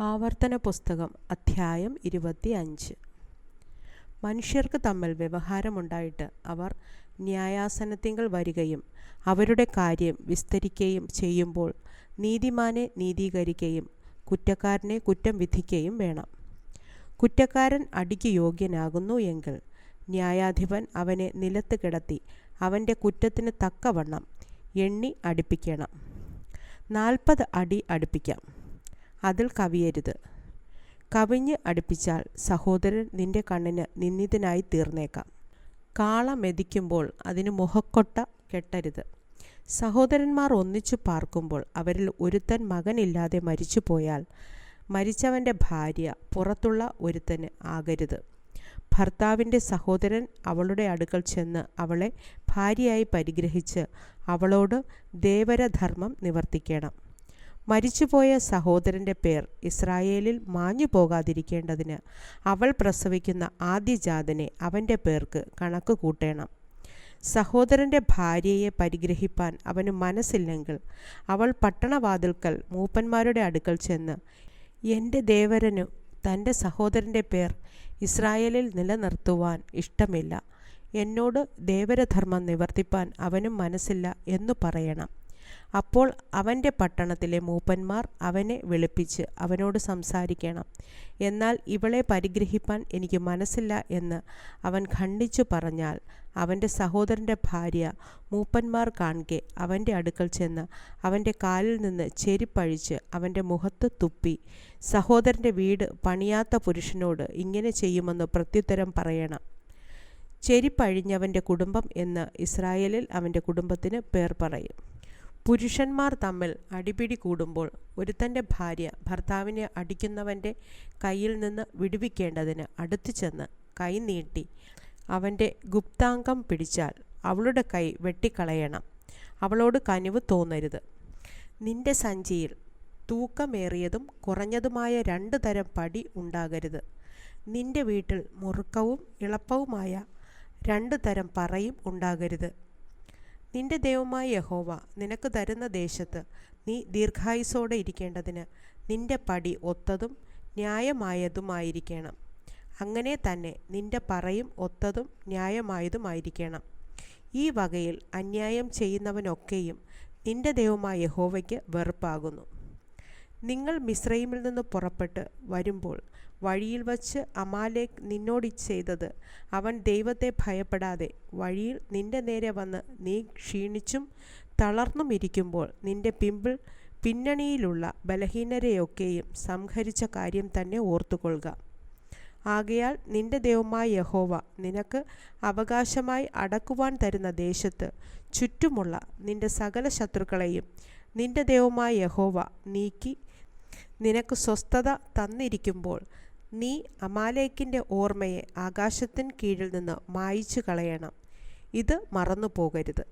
ആവർത്തന പുസ്തകം അധ്യായം ഇരുപത്തി അഞ്ച് മനുഷ്യർക്ക് തമ്മിൽ വ്യവഹാരമുണ്ടായിട്ട് അവർ ന്യായാസനത്തിങ്കൽ വരികയും അവരുടെ കാര്യം വിസ്തരിക്കുകയും ചെയ്യുമ്പോൾ നീതിമാനെ നീതീകരിക്കുകയും കുറ്റക്കാരനെ കുറ്റം വിധിക്കുകയും വേണം. കുറ്റക്കാരൻ അടിക്ക് യോഗ്യനാകുന്നു എങ്കിൽ ന്യായാധിപൻ അവനെ നിലത്ത് കിടത്തി അവന്റെ കുറ്റത്തിന് തക്കവണ്ണം എണ്ണി അടുപ്പിക്കണം. നാൽപ്പത് അടി അടുപ്പിക്കാം. അതിൽ കവിയരുത്. കവിഞ്ഞ് അടുപ്പിച്ചാൽ സഹോദരൻ നിന്റെ കണ്ണിന് നിന്ദിതനായി തീർന്നേക്കാം. കാള മെതിക്കുമ്പോൾ അതിന് മുഖക്കൊട്ട കെട്ടരുത്. സഹോദരന്മാർ ഒന്നിച്ചു പാർക്കുമ്പോൾ അവരിൽ ഒരുത്തൻ മകനില്ലാതെ മരിച്ചു പോയാൽ മരിച്ചവന്റെ ഭാര്യ പുറത്തുള്ള ഒരുത്തന് ആകരുത്. ഭർത്താവിന്റെ സഹോദരൻ അവളുടെ അടുക്കൽ ചെന്ന് അവളെ ഭാര്യയായി പരിഗ്രഹിച്ച് അവളോട് ദേവരധർമ്മം നിവർത്തിക്കണം. മരിച്ചുപോയ സഹോദരന്റെ പേർ ഇസ്രായേലിൽ മാഞ്ഞു പോകാതിരിക്കേണ്ടതിന് അവൾ പ്രസവിക്കുന്ന ആദ്യജാതനെ അവന്റെ പേർക്ക് കണക്ക് കൂട്ടേണം. സഹോദരന്റെ ഭാര്യയെ പരിഗ്രഹിപ്പാൻ അവന് മനസ്സില്ലെങ്കിൽ അവൾ പട്ടണവാതിൽക്കൽ മൂപ്പന്മാരുടെ അടുക്കൽ ചെന്ന് എന്റെ ദേവരനു തന്റെ സഹോദരന്റെ പേർ ഇസ്രായേലിൽ നിലനിർത്തുവാൻ ഇഷ്ടമില്ല. എന്നോട് ദേവരധർമ്മം നിവർത്തിപ്പാൻ അവനും മനസ്സില്ല എന്നു പറയണം. അപ്പോൾ അവന്റെ പട്ടണത്തിലെ മൂപ്പന്മാർ അവനെ വിളിപ്പിച്ച് അവനോട് സംസാരിക്കണം. എന്നാൽ ഇവളെ പരിഗ്രഹിപ്പാൻ എനിക്ക് മനസ്സില്ല എന്ന് അവൻ ഖണ്ഡിച്ചു പറഞ്ഞാൽ അവന്റെ സഹോദരന്റെ ഭാര്യ മൂപ്പന്മാർ കാൺകെ അവന്റെ അടുക്കൽ ചെന്ന് അവന്റെ കാലിൽ നിന്ന് ചെരിപ്പഴിച്ച് അവന്റെ മുഖത്ത് തുപ്പി സഹോദരന്റെ വീട് പണിയാത്ത പുരുഷനോട് ഇങ്ങനെ ചെയ്യുമെന്ന് പ്രത്യുത്തരം പറയണം. ചെരിപ്പഴിഞ്ഞവന്റെ കുടുംബം എന്ന് ഇസ്രായേലിൽ അവന്റെ കുടുംബത്തിന് പേർ പറയും. പുരുഷന്മാർ തമ്മിൽ അടിപിടി കൂടുമ്പോൾ ഒരുത്തന്റെ ഭാര്യ ഭർത്താവിനെ അടിക്കുന്നവന്റെ കയ്യിൽ നിന്ന് വിടുവിക്കേണ്ടതിന് അടുത്തു ചെന്ന് കൈ നീട്ടി അവന്റെ ഗുപ്താംഗം പിടിച്ചാൽ അവളുടെ കൈ വെട്ടിക്കളയണം. അവളോട് കനിവ് തോന്നരുത്. നിന്റെ സഞ്ചിയിൽ തൂക്കമേറിയതും കുറഞ്ഞതുമായ രണ്ട് തരം പടി ഉണ്ടാകരുത്. നിന്റെ വീട്ടിൽ മുറുക്കവും ഇളപ്പവുമായ രണ്ട് തരം പറയും ഉണ്ടാകരുത്. നിന്റെ ദൈവമായ യഹോവ നിനക്ക് തരുന്ന ദേശത്ത് നീ ദീർഘായുസോടെ ഇരിക്കേണ്ടതിന് നിന്റെ പടി ഒത്തതും ന്യായമായതുമായിരിക്കണം. അങ്ങനെ തന്നെ നിന്റെ പറയും ഒത്തതും ന്യായമായതുമായിരിക്കണം. ഈ വകയിൽ അന്യായം ചെയ്യുന്നവനൊക്കെയും നിന്റെ ദൈവമായ യഹോവയ്ക്ക് വെറുപ്പാകുന്നു. നിങ്ങൾ മിശ്രയിമിൽ നിന്ന് പുറപ്പെട്ട് വരുമ്പോൾ വഴിയിൽ വച്ച് അമാലേക്ക് നിന്നോട് ചെയ്തത് അവൻ ദൈവത്തെ ഭയപ്പെടാതെ വഴിയിൽ നിന്റെ നേരെ വന്ന് നീ ക്ഷീണിച്ചും തളർന്നും ഇരിക്കുമ്പോൾ നിന്റെ പിമ്പിൾ പിന്നണിയിലുള്ള ബലഹീനരെയൊക്കെയും സംഹരിച്ച കാര്യം തന്നെ ഓർത്തുകൊള്ളുക. ആകയാൽ നിന്റെ ദൈവമായ യഹോവ നിനക്ക് അവകാശമായി അടക്കുവാൻ തരുന്ന ദേശത്ത് ചുറ്റുമുള്ള നിന്റെ സകല ശത്രുക്കളെയും നിന്റെ ദൈവമായ യഹോവ നീക്കി നിനക്ക് സ്വസ്ഥത തന്നിരിക്കുമ്പോൾ നീ അമാലേക്കിന്റെ ഓർമ്മയെ ആകാശത്തിൻ കീഴിൽ നിന്ന് മായിച്ചു കളയണം ഇത് മറന്നു പോകരുത്